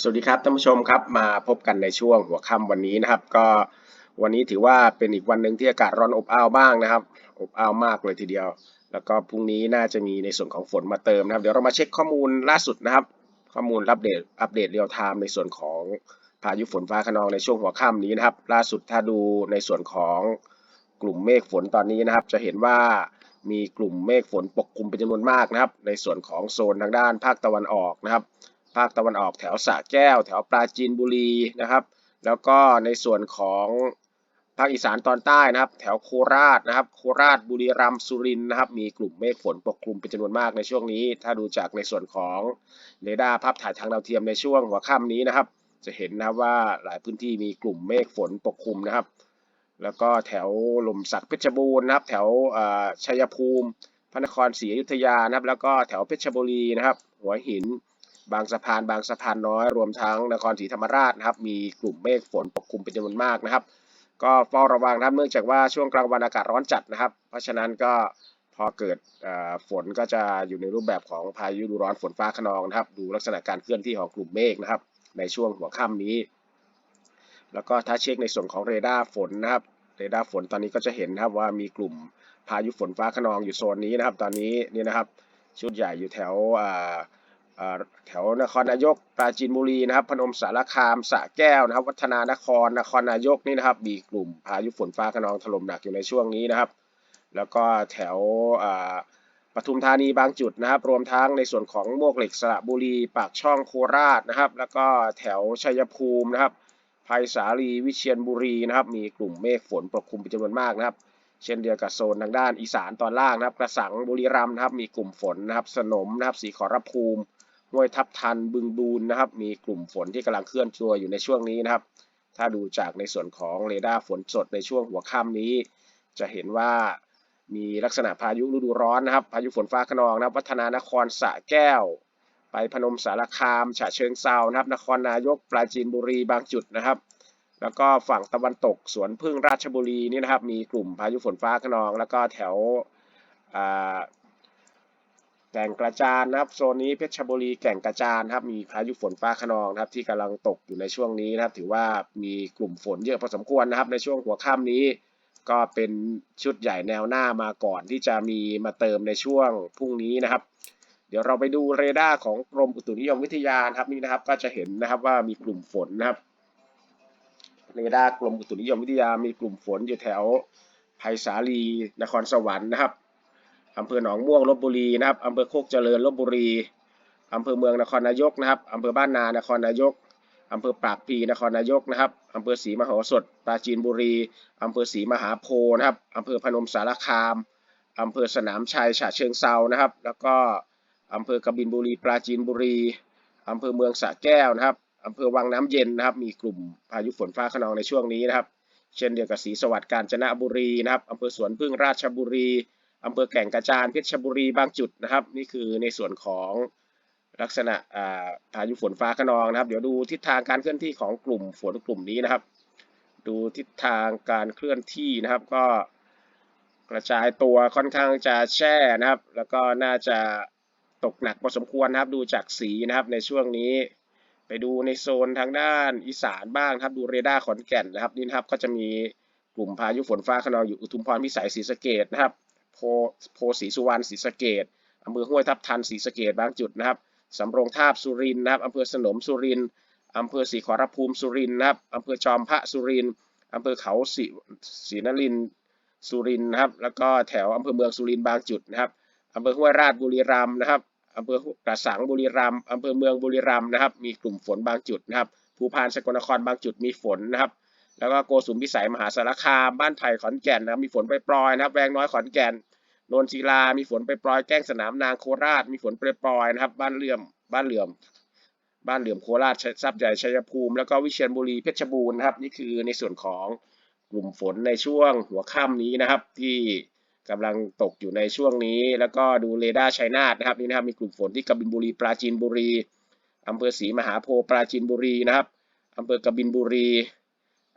สวัสดีครับท่านผู้ชมครับมาพบกันในช่วงหัวค่ำวันนี้นะครับ ก็วันนี้ถือว่าเป็นอีกวันหนึ่งที่อากาศร้อนอบอ้าวบ้างนะครับ อบอ้าวมากเลยทีเดียว แล้วก็พรุ่งนี้น่าจะมีในส่วนของฝนมาเติมนะครับ เดี๋ยวเรามาเช็คข้อมูลล่าสุดนะครับ ข้อมูลอัปเดตอัปเดตเรียลไทม์ในส่วนของพายุฝนฟ้าคะนองในช่วงหัวค่ำนี้นะครับ ล่าสุดถ้าดูในส่วนของกลุ่มเมฆฝนตอนนี้นะครับ จะเห็นว่ามีกลุ่มเมฆฝนปกคลุมเป็นจำนวนมากนะครับ ในส่วนของโซนทางด้านภาคตะวันออกนะครับ ภาคตะวันออกแถวสระแก้ว แถวปราจีนบุรีนะครับ แล้วก็ในส่วนของภาคอีสานตอนใต้นะครับ แถวโคราชนะครับ โคราชบุรีรัมย์สุรินทร์นะครับ มีกลุ่มเมฆฝนปกคลุมเป็นจำนวนมากในช่วงนี้ ถ้าดูจากในส่วนของเรดาร์ภาพถ่ายทางดาวเทียมในช่วงหัวค่ำนี้นะครับ จะเห็นนะครับว่าหลายพื้นที่มีกลุ่มเมฆฝนปกคลุมนะครับ แล้วก็แถวลมสักเพชรบูรณ์นะครับ แถวชัยภูมิ พระนครศรีอยุธยานะครับ แล้วก็แถวเพชรบุรีนะครับ หัวหิน บางสะพานบางสะพานน้อยรวมทั้งนครศรีธรรมราชนะครับมีกลุ่มเมฆฝนปกคลุมเป็นจำนวนมากนะครับ ก็เฝ้าระวังนะครับเนื่องจากว่าช่วงกลางวันอากาศร้อนจัดนะครับ เพราะฉะนั้นก็พอเกิดฝนก็จะอยู่ในรูปแบบของพายุดูร้อนฝนฟ้าคะนองนะครับ ดูลักษณะการเคลื่อนที่ของกลุ่มเมฆนะครับ ในช่วงหัวค่ำนี้ แล้วก็ถ้าเช็คในส่วนของเรดาร์ฝนนะครับเรดาร์ฝนตอนนี้ก็จะเห็นนะครับว่ามีกลุ่มพายุฝนฟ้าคะนองอยู่โซนนี้นะครับ ตอนนี้นี่นะครับ ชุดใหญ่อยู่แถวอ แถวนครนายกปราจีนบุรีนะครับ พนมสารคามสระแก้วนะครับ วัฒนานครนครนายกนี่นะครับ มีกลุ่มพายุฝนฟ้าคะนองถล่มหนักอยู่ในช่วงนี้นะครับ แล้วก็แถวปทุมธานีบางจุดนะครับ รวมทั้งในส่วนของมวกเหล็กสระบุรี ปากช่องโคราชนะครับ แล้วก็แถวชัยภูมินะครับไผ่สาลีวิเชียรบุรีนะครับ มีกลุ่มเมฆฝนปกคลุมเป็นจำนวนมากนะครับ เช่นเดียวกับโซนทางด้านอีสานตอนล่างนะครับ กระสังบุรีรัมย์นะครับ มีกลุ่มฝนนะครับ สนมนะครับ สีขอรภูมิ ห้วยทับทันบึงบูนนะครับ มีกลุ่มฝนที่กำลังเคลื่อนตัวอยู่ในช่วงนี้นะครับ ถ้าดูจากในส่วนของเรดาร์ฝนสดในช่วงหัวค่ำนี้ จะเห็นว่ามีลักษณะพายุฤดูร้อนนะครับ พายุฝนฟ้าคะนองนะครับ วัฒนานครสระแก้ว ไปพนมสารคามฉะเชิงเซานะครับ นครนายกปราจีนบุรีบางจุดนะครับ แล้วก็ฝั่งตะวันตกสวนพึ่งราชบุรีนี่นะครับ มีกลุ่มพายุฝนฟ้าคะนอง แล้วก็แถว แก่งกระจานนะครับโซนนี้เพชรบุรีแก่งกระจานครับมีพายุฝนฟ้าคะนองนะครับที่กำลังตกอยู่ในช่วงนี้นะครับ ถือว่ามีกลุ่มฝนเยอะพอสมควรนะครับ ในช่วงหัวค่ำนี้ ก็เป็นชุดใหญ่แนวหน้ามาก่อนที่จะมีมาเติมในช่วงพรุ่งนี้นะครับ เดี๋ยวเราไปดูเรดาร์ของกรมอุตุนิยมวิทยานครับนี่นะครับ ก็จะเห็นนะครับว่ามีกลุ่มฝนนะครับเรดาร์กรมอุตุนิยมวิทยามีกลุ่มฝนอยู่แถวไผ่สาลีนครสวรรค์นะครับ อำเภอหนองม่วงลบบุรีนะครับอำเภอโคกเจริญลบบุรีอำเภอเมืองนครนายกนะครับอำเภอบ้านนานครนายกอำเภอปากพีนครนายกนะครับอำเภอศรีมโหสถปราจีนบุรีอำเภอศรีมหาโพนะครับอำเภอพนมสารคามอำเภอสนามชัยฉะเชิงเซานะครับ แล้วก็อำเภอกบินบุรี ปราจีนบุรีอำเภอเมืองสระแก้วนะครับอำเภอวังน้ำเย็นนะครับ มีกลุ่มพายุฝนฟ้าคะนองในช่วงนี้นะครับ เช่นเดียวกับศรีสวัสดิ์กาญจนบุรีนะครับอำเภอสวนพึ่งราชบุรี อำเภอแก่งกระจานเพชรบุรีบางจุดนะครับ นี่คือในส่วนของลักษณะอ่าพายุฝนฟ้าคะนองนะครับ เดี๋ยวดูทิศทางการเคลื่อนที่ของกลุ่มฝนกลุ่มนี้นะครับ ดูทิศทางการเคลื่อนที่นะครับ ก็กระจายตัวค่อนข้างจะแช่นะครับ แล้วก็น่าจะตกหนักพอสมควรนะครับ ดูจากสีนะครับในช่วงนี้ ไปดูในโซนทางด้านอีสานบ้างครับ ดูเรดาร์ขอนแก่นนะครับนี่นะครับก็จะมีกลุ่มพายุฝนฟ้าคะนองอยู่อุทุมพรพิสัยศรีสะเกดนะครับ โพโพสีสุวรรณศรีสะเกดอำเภอห้วยทับทันศรีสะเกดบางจุดนะครับสำโรงทาบสุรินนะครับอำเภอสนมสุรินอำเภอศรีขอรภูมิสุรินนะครับอำเภอจอมพระสุรินอำเภอเขาศรีศรีนรินสุรินนะครับ แล้วก็แถวอำเภอเมืองสุรินบางจุดนะครับอำเภอห้วยราชบุรีรัมย์นะครับอำเภอกระสังบุรีรัมย์อำเภอเมืองบุรีรัมย์นะครับ มีกลุ่มฝนบางจุดนะครับภูพานสกลนครบางจุดมีฝนนะครับ แล้วก็โกสุมพิสัยมหาสารคามบ้านไผ่ขอนแก่นนะครับมีฝนไปปลอยนะครับแวงน้อยขอนแก่นนนศิลา มีฝนไปปลอยแก้งสนามนางโคราช มีฝนไปปลอยนะครับ บ้านเหลื่อม บ้านเหลื่อม บ้านเหลื่อมโคราชทรัพย์ใหญ่ชัยภูมิ แล้วก็วิเชียรบุรีเพชรบูรณ์นะครับ นี่คือในส่วนของกลุ่มฝนในช่วงหัวค่ำนี้นะครับ ที่กำลังตกอยู่ในช่วงนี้ แล้วก็ดูเรดาร์ชัยนาทนะครับนี่นะครับมีกลุ่มฝนที่กบินบุรีปราจีนบุรีอำเภอศรีมหาโพธิ์ปราจีนบุรีนะครับอำเภอกบินบุรี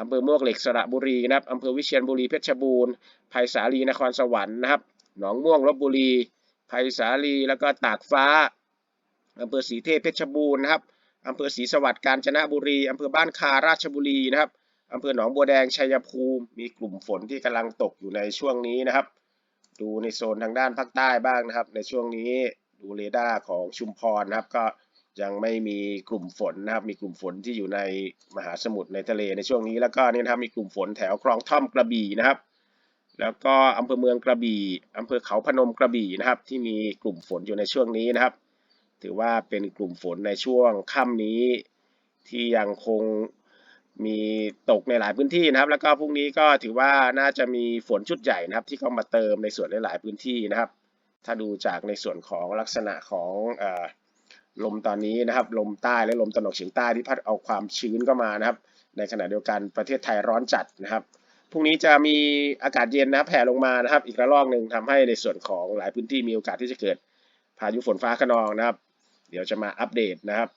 อำเภอมวกเหล็กสระบุรีนะครับอำเภอวิเชียรบุรีเพชรบูรณ์ไผ่สาลีนครสวรรค์นะครับ หนองม่วงลบบุรีไผ่สาลีแล้วก็ตากฟ้าอำเภอศรีเทพเพชรบูรณ์นะครับอำเภอศรีสวัสดิ์กาญจนบุรีอำเภอบ้านคาราชบุรีนะครับอำเภอหนองบัวแดงชัยภูมิ มีกลุ่มฝนที่กำลังตกอยู่ในช่วงนี้นะครับ ดูในโซนทางด้านภาคใต้บ้างนะครับ ในช่วงนี้ดูเรดาร์ของชุมพรนะครับก็ ยังไม่มีกลุ่มฝนนะครับ มีกลุ่มฝนที่อยู่ในมหาสมุทรในทะเลในช่วงนี้ แล้วก็นี่นะครับมีกลุ่มฝนแถวคลองท่อมกระบี่นะครับ แล้วก็อำเภอเมืองกระบี่อำเภอเขาพนมกระบี่นะครับ ที่มีกลุ่มฝนอยู่ในช่วงนี้นะครับ ถือว่าเป็นกลุ่มฝนในช่วงค่ำนี้ ที่ยังคงมีตกในหลายพื้นที่นะครับ แล้วก็พรุ่งนี้ก็ถือว่าน่าจะมีฝนชุดใหญ่นะครับ ที่เข้ามาเติมในส่วนหลายพื้นที่นะครับ ถ้าดูจากในส่วนของลักษณะของอ ลมตอนนี้นะครับ ลมใต้และลมตะวันออกเฉียงใต้ที่พัดเอาความชื้นเข้ามานะครับ ในขณะเดียวกันประเทศไทยร้อนจัดนะครับพรุ่งนี้จะมีอากาศเย็นนะแผ่ลงมานะครับ อีกระลอกหนึ่งทำให้ในส่วนของหลายพื้นที่มีโอกาสที่จะเกิดพายุฝนฟ้าคะนองนะครับ เดี๋ยวจะมาอัปเดตนะครับ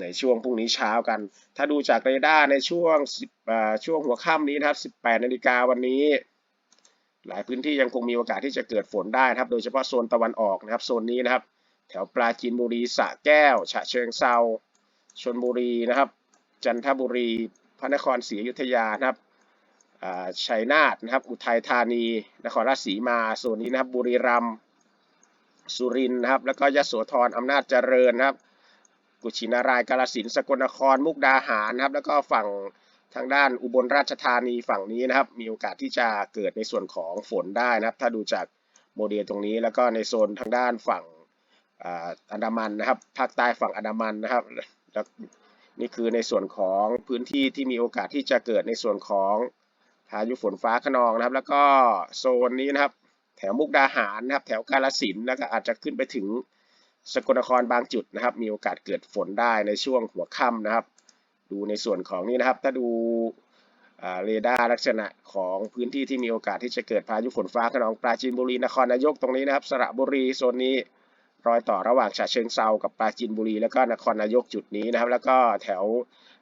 ในช่วงพรุ่งนี้เช้ากัน ถ้าดูจากเรดาร์ในช่วง10ช่วงหัวค่ำนี้นะครับ 18นาฬิกาวันนี้ หลายพื้นที่ยังคงมีโอกาสที่จะเกิดฝนได้นะครับ โดยเฉพาะโซนตะวันออกนะครับโซนนี้นะครับ แถวปราจีนบุรีสระแก้ว ฉะเชิงเซาชลบุรีนะครับ จันทบุรี พระนครศรีอยุธยานะครับชัยนาทนะครับ อุทัยธานี นครราชสีมาโซนนี้นะครับ บุรีรัมย์สุรินทร์นะครับ แล้วก็ยโสธรอำนาจเจริญนะครับ กุชินารายกาฬสินสกลนคร มุกดาหารนะครับ แล้วก็ฝั่งทางด้านอุบลราชธานีฝั่งนี้นะครับ มีโอกาสที่จะเกิดในส่วนของฝนได้นะครับ ถ้าดูจากโมเดลตรงนี้ แล้วก็ในโซนทางด้านฝั่ง อันดามันนะครับภาคใต้ฝั่งอันดามันนะครับนี่คือในส่วนของพื้นที่ที่มีโอกาสที่จะเกิดในส่วนของพายุฝนฟ้าคะนองนะครับ แล้วก็โซนนี้นะครับ แถวมุกดาหารนะครับ แถวกาฬสินแล้วก็อาจจะขึ้นไปถึงสกลนครบางจุดนะครับ มีโอกาสเกิดฝนได้ในช่วงหัวค่ำนะครับ ดูในส่วนของนี้นะครับ ถ้าดูเรดาร์ลักษณะของพื้นที่ที่มีโอกาสที่จะเกิดพายุฝนฟ้าคะนองปราจีนบุรีนครนายกตรงนี้นะครับ สระบุรีโซนนี้ รอยต่อระหว่างฉะเชิงเซากับปราจีนบุรี แล้วก็นครนายกจุดนี้นะครับ แล้วก็แถว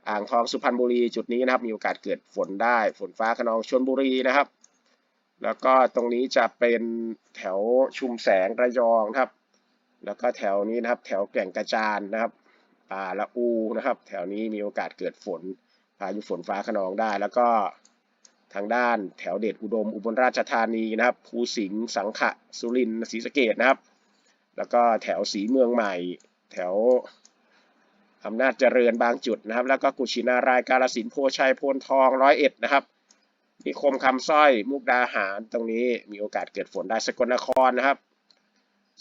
อ่างทองสุพรรณบุรีจุดนี้นะครับ มีโอกาสเกิดฝนได้ฝนฟ้าคะนองชลบุรีนะครับ แล้วก็ตรงนี้จะเป็นแถวชุมแสงระยองครับ แล้วก็แถวนี้นะครับ แถวแก่งกระจานนะครับป่าละอูนะครับ แถวนี้มีโอกาสเกิดฝนพายุฝนฟ้าคะนองได้ แล้วก็ทางด้านแถวเดชอุดมอุบลราชธานีนะครับภูสิงห์สังขะสุรินทร์ศรีสะเกดนะครับ แล้วก็แถวสีเมืองใหม่ แถวอำนาจเจริญบางจุดนะครับ แล้วก็กุชินารายกาฬสินโพชัยโพนทองร้อยเอ็ดนะครับนิคมคำสร้อยมุกดาหารตรงนี้มีโอกาสเกิดฝนได้สกลนครนะครับ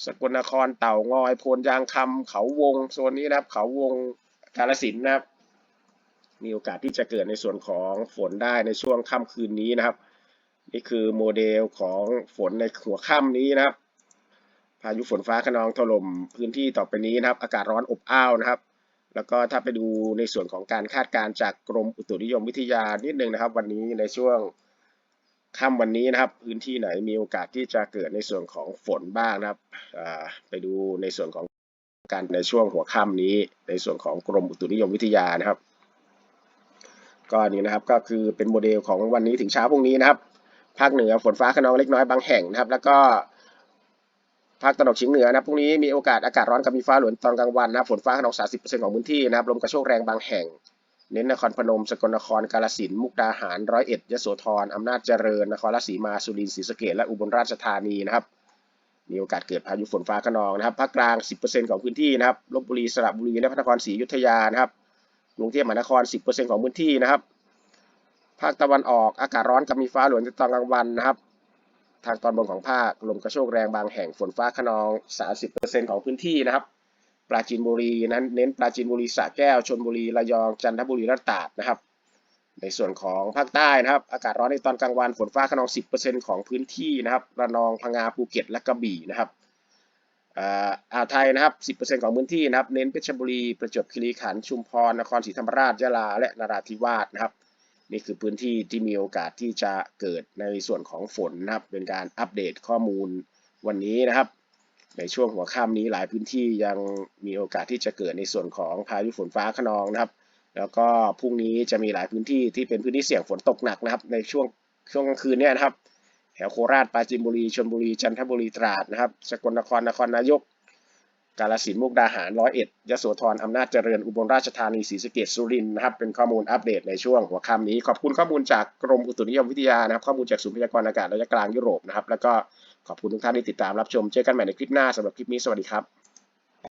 สกลนครเต่างอยโพนยางคำเขาวงโซนนี้นะครับ เขาวงกาฬสินนะครับ มีโอกาสที่จะเกิดในส่วนของฝนได้ในช่วงค่ำคืนนี้นะครับ นี่คือโมเดลของฝนในหัวค่ำนี้นะครับ พายุฝนฟ้าคะนองถล่มพื้นที่ต่อไปนี้นะครับ อากาศร้อนอบอ้าวนะครับ แล้วก็ถ้าไปดูในส่วนของการคาดการณ์จากกรมอุตุนิยมวิทยานิดนึงนะครับ วันนี้ในช่วงค่ำวันนี้นะครับ พื้นที่ไหนมีโอกาสที่จะเกิดในส่วนของฝนบ้างนะครับไปดูในส่วนของการในช่วงหัวค่ำนี้ ในส่วนของกรมอุตุนิยมวิทยานะครับก็นี่นะครับก็คือเป็นโมเดลของวันนี้ถึงเช้าพรุ่งนี้นะครับ ภาคเหนือฝนฟ้าคะนองเล็กน้อยบางแห่งนะครับ แล้วก็ ภาคตะวันออกเฉียงเหนือนะพรุ่งนี้มีโอกาสอากาศร้อนกับมีฟ้าหลวงตอนกลางวันนะฝนฟ้าขนอง30%ของพื้นที่นะครับลมกระโชกแรงบางแห่ง เน้นนครพนม สกลนครกาฬสินธุ์มุกดาหารร้อยเอ็ดยโสธรอำนาจเจริญ นครราชสีมาสุรินทร์ศรีสะเกษและอุบลราชธานีนะครับมีโอกาสเกิดพายุฝนฟ้าคะนองนะครับภาคกลาง 10%ของพื้นที่นะครับลบบุรีสระบุรีและพระนครศรีอยุธยานะครับกรุงเทพมหานคร 10%ของพื้นที่นะครับ ภาคตะวันออกอากาศร้อนกับมีฟ้าหลวงในตอนกลางวันนะครับ ทางตอนบนของภาค ลมกระโชกแรงบางแห่งฝนฟ้าคะนอง 30%ของพื้นที่นะครับ ปราจีนบุรีนั้นเน้นปราจีนบุรีสระแก้วชลบุรีระยองจันทบุรีและตราดนะครับ ในส่วนของภาคใต้นะครับ อากาศร้อนในตอนกลางวันฝนฟ้าคะนอง 10%ของพื้นที่นะครับระนองพังงาภูเก็ตและกระบี่นะครับอ่าอ่าวไทยนะครับ 10%ของพื้นที่นะครับ เน้นเพชรบุรี ประจวบคีรีขันธ์ ชุมพร นครศรีธรรมราช ยะลา และนราธิวาสนะครับ นี่คือพื้นที่ที่มีโอกาสที่จะเกิดในส่วนของฝนนะครับ เป็นการอัปเดตข้อมูลวันนี้นะครับ ในช่วงหัวค่ำนี้หลายพื้นที่ยังมีโอกาสที่จะเกิดในส่วนของพายุฝนฟ้าคะนองนะครับ แล้วก็พรุ่งนี้จะมีหลายพื้นที่ที่เป็นพื้นที่เสี่ยงฝนตกหนักนะครับ ในช่วงช่วงกลางคืนเนี่ยนะครับ แถวโคราชปราจีนบุรีชลบุรีจันทบุรีตราดนะครับสกลนครนครนายก กาลสินมุกดาหารร้อยเอ็ดยโสธรอำนาจเจริญอุบลราชธานีศรีสะเกดสุรินทร์นะครับเป็นข้อมูลอัปเดตในช่วงหัวค่ำนี้ ขอบคุณข้อมูลจากกรมอุตุนิยมวิทยานะครับข้อมูลจากศูนย์พยากรณ์อากาศระยะกลางยุโรปนะครับแล้วก็ขอบคุณทุกท่านที่ติดตามรับชมเจอกันใหม่ในคลิปหน้าสำหรับคลิปนี้สวัสดีครับ